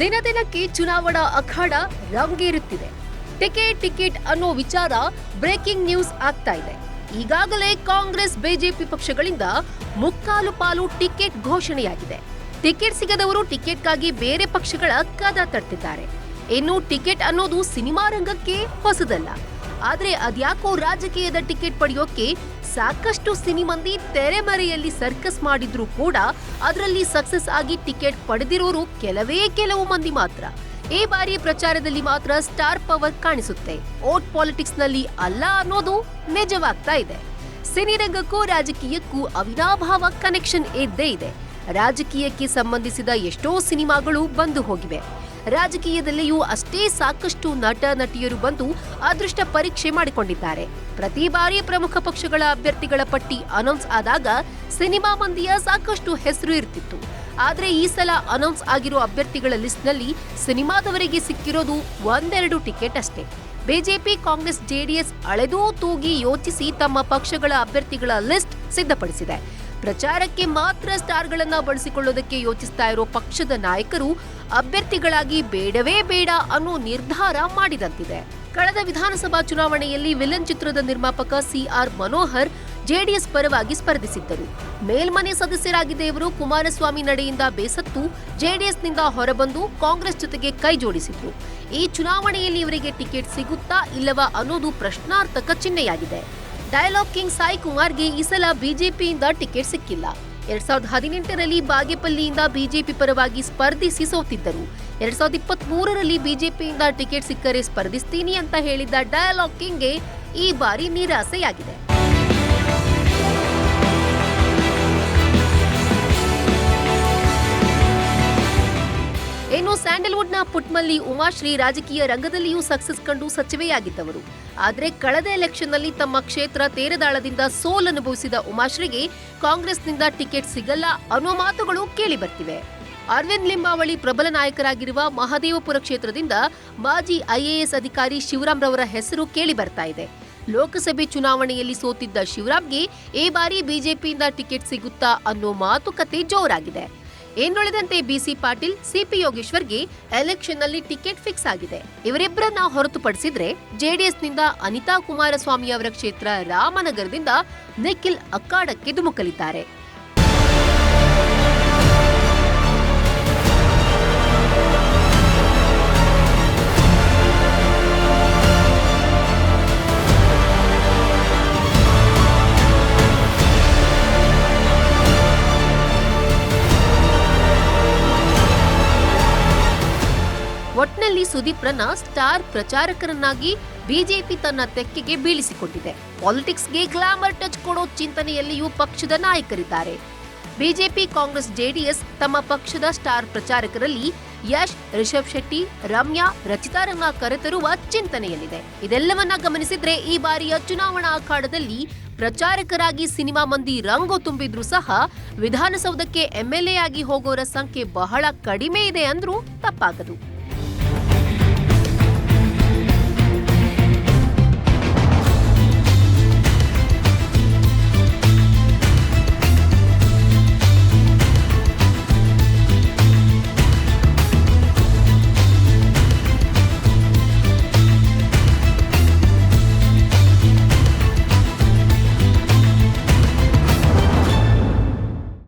ದಿನ ದಿನಕ್ಕೆ ಚುನಾವಣಾ ಅಖಾಡ ರಂಗೇರುತ್ತಿದೆ. ಟಿಕೆಟ್ ಟಿಕೆಟ್ ಅನ್ನೋ ವಿಚಾರ ಬ್ರೇಕಿಂಗ್ ನ್ಯೂಸ್ ಆಗ್ತಾ ಇದೆ. ಈಗಾಗಲೇ ಕಾಂಗ್ರೆಸ್, ಬಿಜೆಪಿ ಪಕ್ಷಗಳಿಂದ ಮುಕ್ಕಾಲು ಪಾಲು ಟಿಕೆಟ್ ಘೋಷಣೆಯಾಗಿದೆ. ಟಿಕೆಟ್ ಸಿಗದವರು ಟಿಕೆಟ್ಗಾಗಿ ಬೇರೆ ಪಕ್ಷಗಳ ಕದ ತಟ್ಟಿದ್ದಾರೆ. ಇನ್ನು ಟಿಕೆಟ್ ಅನ್ನೋದು ಸಿನಿಮಾ ರಂಗಕ್ಕೆ ಹೊಸದಲ್ಲ. ಆದ್ರೆ ಅದ್ಯಾಕೋ ರಾಜಕೀಯದ ಟಿಕೆಟ್ ಪಡೆಯೋಕೆ ಸಾಕಷ್ಟು ಸಿನಿಮಂದಿ ತೆರೆಮರೆಯಲ್ಲಿ ಸರ್ಕಸ್ ಮಾಡಿದ್ರು ಕೂಡ ಅದರಲ್ಲಿ ಸಕ್ಸಸ್ ಆಗಿ ಟಿಕೆಟ್ ಪಡೆದಿರೋರು ಕೆಲವೇ ಕೆಲವು ಮಂದಿ ಮಾತ್ರ. ಈ ಬಾರಿ ಪ್ರಚಾರದಲ್ಲಿ ಮಾತ್ರ ಸ್ಟಾರ್ ಪವರ್ ಕಾಣಿಸುತ್ತೆ. ಓಟ್ ಪಾಲಿಟಿಕ್ಸ್ನಲ್ಲಿ ಅಲ್ಲ ಅನ್ನೋದು ನಿಜವಾಗ್ತಾ ಇದೆ. ಸಿನಿರಂಗಕ್ಕೂ ರಾಜಕೀಯಕ್ಕೂ ಅವಿನಾಭಾವ ಕನೆಕ್ಷನ್ ಇದ್ದೇ ಇದೆ. ರಾಜಕೀಯಕ್ಕೆ ಸಂಬಂಧಿಸಿದ ಎಷ್ಟೋ ಸಿನಿಮಾಗಳು ಬಂದು ಹೋಗಿವೆ. ರಾಜಕೀಯದಲ್ಲಿಯೂ ಅಷ್ಟೇ ಸಾಕಷ್ಟು ನಟ, ನಟಿಯರು ಬಂದು ಅದೃಷ್ಟ ಪರೀಕ್ಷೆ ಮಾಡಿಕೊಂಡಿದ್ದಾರೆ. ಪ್ರತಿ ಬಾರಿ ಪ್ರಮುಖ ಪಕ್ಷಗಳ ಅಭ್ಯರ್ಥಿಗಳ ಪಟ್ಟಿ ಅನೌನ್ಸ್ ಆದಾಗ ಸಿನಿಮಾ ಮಂದಿಯ ಸಾಕಷ್ಟು ಹೆಸರು ಇರ್ತಿತ್ತು. ಆದ್ರೆ ಈ ಸಲ ಅನೌನ್ಸ್ ಆಗಿರೋ ಅಭ್ಯರ್ಥಿಗಳ ಲಿಸ್ಟ್ನಲ್ಲಿ ಸಿನಿಮಾದವರಿಗೆ ಸಿಕ್ಕಿರೋದು ಒಂದೆರಡು ಟಿಕೆಟ್ ಅಷ್ಟೇ. ಬಿಜೆಪಿ, ಕಾಂಗ್ರೆಸ್ ಜೆಡಿಎಸ್ ಅಳೆದೂ ತೂಗಿ ಯೋಚಿಸಿ ತಮ್ಮ ಪಕ್ಷಗಳ ಅಭ್ಯರ್ಥಿಗಳ ಲಿಸ್ಟ್ ಸಿದ್ಧಪಡಿಸಿದೆ. ಪ್ರಚಾರಕ್ಕೆ ಮಾತ್ರ ಸ್ಟಾರ್ಗಳನ್ನ ಬಳಸಿಕೊಳ್ಳೋದಕ್ಕೆ ಯೋಚಿಸ್ತಾ ಇರೋ ಪಕ್ಷದ ನಾಯಕರು ಅಭ್ಯರ್ಥಿಗಳಾಗಿ ಬೇಡವೇ ಬೇಡ ಅನ್ನೋ ನಿರ್ಧಾರ ಮಾಡಿದಂತಿದೆ. ಕಳೆದ ವಿಧಾನಸಭಾ ಚುನಾವಣೆಯಲ್ಲಿ ವಿಲನ್ ಚಿತ್ರದ ನಿರ್ಮಾಪಕ ಸಿಆರ್ ಮನೋಹರ್ ಜೆಡಿಎಸ್ ಪರವಾಗಿ ಸ್ಪರ್ಧಿಸಿದ್ದರು. ಮೇಲ್ಮನೆ ಸದಸ್ಯರಾಗಿದ್ದ ಇವರು ಕುಮಾರಸ್ವಾಮಿ ನಡೆಯಿಂದ ಬೇಸತ್ತು ಜೆಡಿಎಸ್ನಿಂದ ಹೊರಬಂದು ಕಾಂಗ್ರೆಸ್ ಜೊತೆಗೆ ಕೈ ಜೋಡಿಸಿದ್ರು. ಈ ಚುನಾವಣೆಯಲ್ಲಿ ಇವರಿಗೆ ಟಿಕೆಟ್ ಸಿಗುತ್ತಾ ಇಲ್ಲವಾ ಅನ್ನೋದು ಪ್ರಶ್ನಾರ್ಥಕ ಚಿಹ್ನೆಯಾಗಿದೆ. ಡಯಲಾಗ್ ಕಿಂಗ್ ಸಾಯಿ ಕುಮಾರ್ಗೆ ಈ ಸಲ ಬಿಜೆಪಿಯಿಂದ ಟಿಕೆಟ್ ಸಿಕ್ಕಿಲ್ಲ. ಎರಡ್ ಸಾವಿರದ ಹದಿನೆಂಟರಲ್ಲಿ ಬಾಗೇಪಲ್ಲಿಯಿಂದ ಬಿಜೆಪಿ ಪರವಾಗಿ ಸ್ಪರ್ಧಿಸಿ ಸೋತಿದ್ದರು ಎರಡ್ ಸಾವಿರದ ಇಪ್ಪತ್ತ್ ಮೂರರಲ್ಲಿ ಬಿಜೆಪಿಯಿಂದ ಟಿಕೆಟ್ ಸಿಕ್ಕರೆ ಸ್ಪರ್ಧಿಸ್ತೀನಿ ಅಂತ ಹೇಳಿದ್ದ ಡಯಲಾಗ್ ಕಿಂಗ್ಗೆ ಈ ಬಾರಿ ನಿರಾಸೆಯಾಗಿದೆ. ಸ್ಯಾಂಡಲ್ವುಡ್ನ ಪುಟ್ಮಲ್ಲಿ ಉಮಾಶ್ರೀ ರಾಜಕೀಯ ರಂಗದಲ್ಲಿಯೂ ಸಕ್ಸಸ್ ಕಂಡು ಸಚಿವೆಯಾಗಿದ್ದವರು. ಆದರೆ ಕಳೆದ ಎಲೆಕ್ಷನ್ನಲ್ಲಿ ತಮ್ಮ ಕ್ಷೇತ್ರ ತೇರದಾಳದಿಂದ ಸೋಲನುಭವಿಸಿದ ಉಮಾಶ್ರೀಗೆ ಕಾಂಗ್ರೆಸ್ನಿಂದ ಟಿಕೆಟ್ ಸಿಗಲ್ಲ ಅನ್ನೋ ಮಾತುಗಳು ಕೇಳಿ ಬರ್ತಿವೆ ಅರವಿಂದ್ ಲಿಂಬಾವಳಿ ಪ್ರಬಲ ನಾಯಕರಾಗಿರುವ ಮಹದೇವಪುರ ಕ್ಷೇತ್ರದಿಂದ ಮಾಜಿ ಐಎಎಸ್ ಅಧಿಕಾರಿ ಶಿವರಾಮ್ ರವರ ಹೆಸರು ಕೇಳಿ ಬರ್ತಾ ಇದೆ. ಲೋಕಸಭೆ ಚುನಾವಣೆಯಲ್ಲಿ ಸೋತಿದ್ದ ಶಿವರಾಮ್ಗೆ ಈ ಬಾರಿ ಬಿಜೆಪಿಯಿಂದ ಟಿಕೆಟ್ ಸಿಗುತ್ತಾ ಅನ್ನೋ ಮಾತುಕತೆ ಜೋರಾಗಿದೆ. ಇನ್ನುಳಿದಂತೆ B C Patil, C P ಯೋಗೇಶ್ವರ್ಗೆ ಎಲೆಕ್ಷನ್ನಲ್ಲಿ ಟಿಕೆಟ್ ಫಿಕ್ಸ್ ಆಗಿದೆ. ಇವರಿಬ್ಬರನ್ನ ಹೊರತುಪಡಿಸಿದ್ರೆ ಜೆಡಿಎಸ್ನಿಂದ ಅನಿತಾ ಕುಮಾರಸ್ವಾಮಿ ಅವರ ಕ್ಷೇತ್ರ ರಾಮನಗರದಿಂದ ನಿಖಿಲ್ ಅಕ್ಕಾಡಕ್ಕೆ ಧುಮುಕಲಿದ್ದಾರೆ. ಒಟ್ನಲ್ಲಿ ಸುದೀಪ್ರನ್ನ ಸ್ಟಾರ್ ಪ್ರಚಾರಕರನ್ನಾಗಿ ಬಿಜೆಪಿ ತನ್ನ ತೆಕ್ಕೆಗೆ ಬೀಳಿಸಿಕೊಂಡಿದೆ ಪಾಲಿಟಿಕ್ಸ್ಗೆ ಗ್ಲಾಮರ್ ಟಚ್ ಕೊಡೋ ಚಿಂತನೆಯಲ್ಲಿಯೂ ಪಕ್ಷದ ನಾಯಕರಿದ್ದಾರೆ. ಬಿಜೆಪಿ, ಕಾಂಗ್ರೆಸ್, ಜೆಡಿಎಸ್ ತಮ್ಮ ಪಕ್ಷದ ಸ್ಟಾರ್ ಪ್ರಚಾರಕರಲ್ಲಿ ಯಶ್, ರಿಷಬ್ ಶೆಟ್ಟಿ, ರಮ್ಯಾ ರಚಿತಾರನ್ನ ಕರೆತರುವ ಚಿಂತನೆಯಲ್ಲಿದೆ. ಇದೆಲ್ಲವನ್ನ ಗಮನಿಸಿದ್ರೆ ಈ ಬಾರಿಯ ಚುನಾವಣಾ ಅಖಾಡದಲ್ಲಿ ಪ್ರಚಾರಕರಾಗಿ ಸಿನಿಮಾ ಮಂದಿ ರಂಗು ತುಂಬಿದ್ರು ಸಹ ವಿಧಾನಸೌಧಕ್ಕೆ ಎಂಎಲ್ಎ ಆಗಿ ಹೋಗೋರ ಸಂಖ್ಯೆ ಬಹಳ ಕಡಿಮೆ ಇದೆ ಅಂದ್ರೂ ತಪ್ಪಾಗದು.